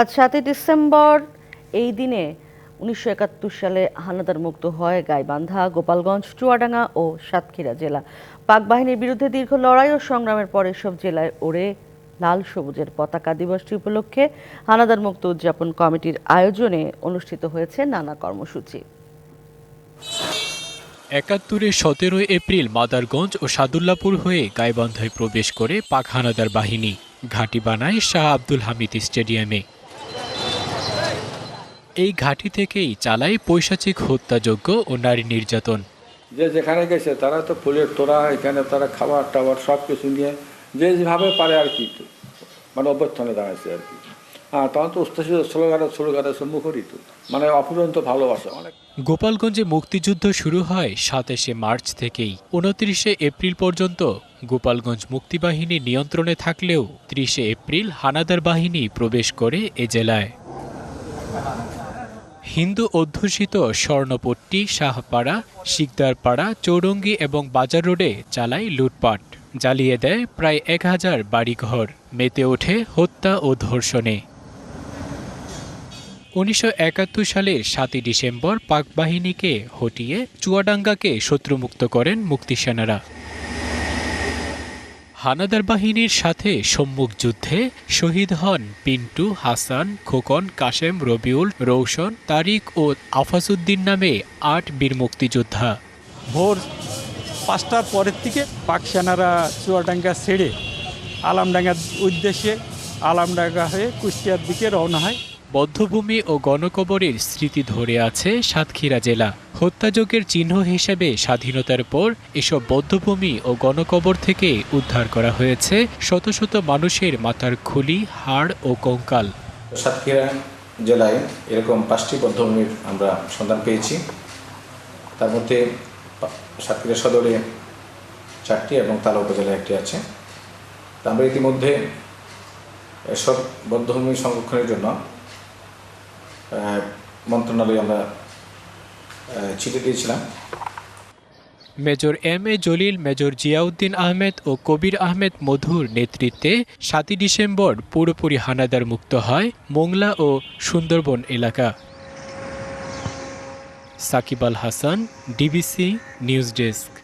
আজ সাতই ডিসেম্বর, এই দিনে উনিশশো একাত্তর সালে হানাদার মুক্ত হয় গাইবান্ধা, গোপালগঞ্জ, চুয়াডাঙ্গা ও সাতক্ষীরা জেলা। পাক বাহিনীর বিরুদ্ধে দীর্ঘ লড়াই ও সংগ্রামের পর এসব জেলায় ওড়ে লাল সবুজের পতাকা দিবসটি উপলক্ষে হানাদার মুক্ত উদযাপন কমিটির আয়োজনে অনুষ্ঠিত হয়েছে নানা কর্মসূচি। একাত্তরে সতেরোই এপ্রিল মাদারগঞ্জ ও সাদুল্লাপুর হয়ে গাইবান্ধায় প্রবেশ করে পাক হানাদার বাহিনী ঘাঁটি বানায় শাহ আব্দুল হামিদ স্টেডিয়ামে। এই ঘাঁটি থেকেই চালায় পৈশাচিক হত্যাযজ্ঞ ও নারী নির্যাতন। যে যেখানে গেছে তারা তো ফুলের তোড়া এখানে তারা খাবার টাবার সব কিছু নিয়ে যে যেভাবে পারে আর কি মানে অভ্যর্থনে দাঁড়াইছে আর কি। হ্যাঁ তখন তো উস্তাসিত স্লোগানে স্লোগানের সম্মুখরই তো মানে অফুরন্ত ভালোবাসা অনেক। গোপালগঞ্জে মুক্তিযুদ্ধ শুরু হয় সাতাশে মার্চ থেকেই। উনত্রিশে এপ্রিল পর্যন্ত গোপালগঞ্জ মুক্তিবাহিনী নিয়ন্ত্রণে থাকলেও ত্রিশে এপ্রিল হানাদার বাহিনী প্রবেশ করে এ জেলায়। হিন্দু অধ্যুষিত স্বর্ণপট্টি, শাহপাড়া, শিকদারপাড়া, চৌরঙ্গি এবং বাজার রোডে চালায় লুটপাট। জ্বালিয়ে দেয় প্রায় এক হাজার বাড়িঘর। মেতে ওঠে হত্যা ও ধর্ষণে। উনিশশো একাত্তর সালের সাতই ডিসেম্বর পাক বাহিনীকে হটিয়ে চুয়াডাঙ্গাকে শত্রুমুক্ত করেন মুক্তিসেনারা হানাদার বাহিনীর সাথে সম্মুখ যুদ্ধে শহীদ হন পিন্টু, হাসান, খোকন, কাশেম, রবিউল রৌশন তারিক ও আফাজউদ্দিন নামে আট বীর মুক্তিযোদ্ধা। ভোর পাঁচটার পরের থেকে পাক সেনারা চুয়াডাঙ্গা ছেড়ে আলামডাঙ্গার উদ্দেশ্যে আলামডাঙ্গা হয়ে কুষ্টিয়ার দিকে রওনা হয়। বদ্ধভূমি ও গণকবরের স্মৃতি ধরে আছে সাতক্ষীরা জেলা। হত্যাযজ্ঞের চিহ্ন হিসেবে স্বাধীনতার পর এসব বদ্ধভূমি ও গণকবর থেকে উদ্ধার করা হয়েছে শত শত মানুষের মাথার খুলি, হাড় ও কঙ্কাল। সাতক্ষীরা জেলায় এরকম পাঁচটি বদ্ধভূমির আমরা সন্ধান পেয়েছি। তার মধ্যে সাতক্ষীরা সদরে চারটি এবং তালা উপজেলায় একটি আছে। আমরা ইতিমধ্যে এসব বদ্ধভূমি সংরক্ষণের জন্য মন্ত্রণালয়ে আমরা চিঠি দিয়েছিলাম। Major M A Jalil, major Ziauddin Ahmed ও কবির আহমেদ মধুর নেতৃত্বে সাতই ডিসেম্বর পুরোপুরি হানাদার মুক্ত হয় মোংলা ও সুন্দরবন এলাকা। Shakib Al Hasan, DBC news desk.